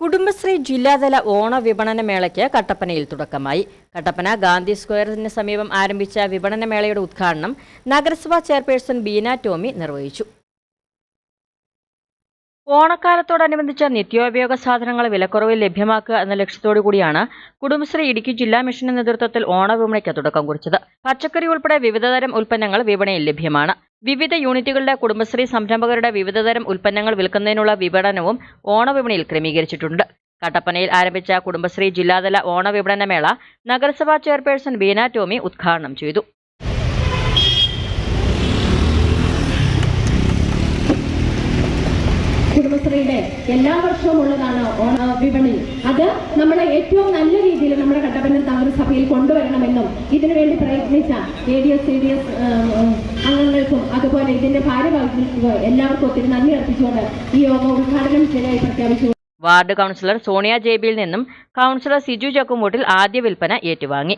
കുടുംബശ്രീ ജില്ലാതല ഓണ വിപണന മേളയ്ക്ക് കട്ടപ്പനയിൽ തുടക്കമായി. കട്ടപ്പന ഗാന്ധി സ്ക്വയറിന് സമീപം ആരംഭിച്ച വിപണന മേളയുടെ ഉദ്ഘാടനം നഗരസഭാ ചെയർപേഴ്സൺ ബീന ടോമി നിർവഹിച്ചു. ഓണക്കാലത്തോടനുബന്ധിച്ച് നിത്യോപയോഗ സാധനങ്ങൾ വിലക്കുറവിൽ ലഭ്യമാക്കുക എന്ന ലക്ഷ്യത്തോടു കൂടിയാണ് കുടുംബശ്രീ ഇടുക്കി ജില്ലാ മിഷന്റെ നേതൃത്വത്തിൽ ഓണവിപണിക്ക് തുടക്കം കുറിച്ചത്. പച്ചക്കറി ഉൾപ്പെടെ വിവിധതരം ഉൽപ്പന്നങ്ങൾ വിപണിയിൽ ലഭ്യമാണ്. വിവിധ യൂണിറ്റുകളുടെ കുടുംബശ്രീ സംരംഭകരുടെ വിവിധതരം ഉൽപ്പന്നങ്ങൾ വിൽക്കുന്നതിനുള്ള വിപണനവും ഓണവിപണിയിൽ ക്രമീകരിച്ചിട്ടുണ്ട്. കട്ടപ്പനയിൽ ആരംഭിച്ച കുടുംബശ്രീ ജില്ലാതല ഓണവിപണന മേള നഗരസഭാ ചെയർപേഴ്സൺ ബീന ടോമി ഉദ്ഘാടനം ചെയ്തു. കുടുംബശ്രീയുടെ എല്ലാ വർഷവും ഉള്ളതാണ് ഓണ വിപണി അത് നമ്മുടെ ഏറ്റവും നല്ല രീതിയിൽ നമ്മുടെ കട്ടപ്പന നഗരസഭയിൽ കൊണ്ടുവരണമെന്നും ഇതിനുവേണ്ടി പ്രയത്നിച്ച A D S C D S അംഗങ്ങൾക്കും അതുപോലെ ഇതിന്റെ ഭാരവാഹികൾക്കും എല്ലാവർക്കും ഒത്തിരി നന്ദി അർപ്പിച്ചുകൊണ്ട് ഈ യോഗ ഉദ്ഘാടനം ചെയ്തതായി പ്രഖ്യാപിച്ചു. വാർഡ് കൗൺസിലർ സോണിയ ജേബിയിൽ നിന്നും കൗൺസിലർ സിജു ചക്കുമൂട്ടിൽ ആദ്യ വിൽപ്പന ഏറ്റുവാങ്ങി.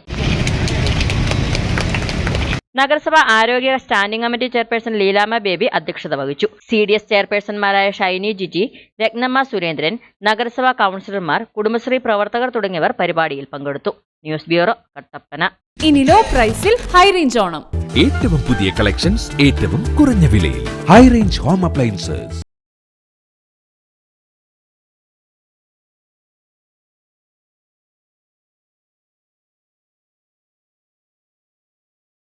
നഗരസഭ ആരോഗ്യ standing committee chairperson Leelamma Baby അധ്യക്ഷത വഹിച്ചു. സി ഡി എസ് ചെയർപേഴ്സൺമാരായ ഷൈനി ജിജി രത്നമ്മ സുരേന്ദ്രൻ നഗരസഭാ കൗൺസിലർമാർ കുടുംബശ്രീ പ്രവർത്തകർ തുടങ്ങിയവർ പരിപാടിയിൽ പങ്കെടുത്തു. News bureau Kattappana. ഇനി ലോ പ്രൈസിൽ ഹൈ റേഞ്ച് ഓണം. ഏറ്റവും പുതിയ കളക്ഷൻസ് ഏറ്റവും കുറഞ്ഞ വിലയിൽ. High range home appliances.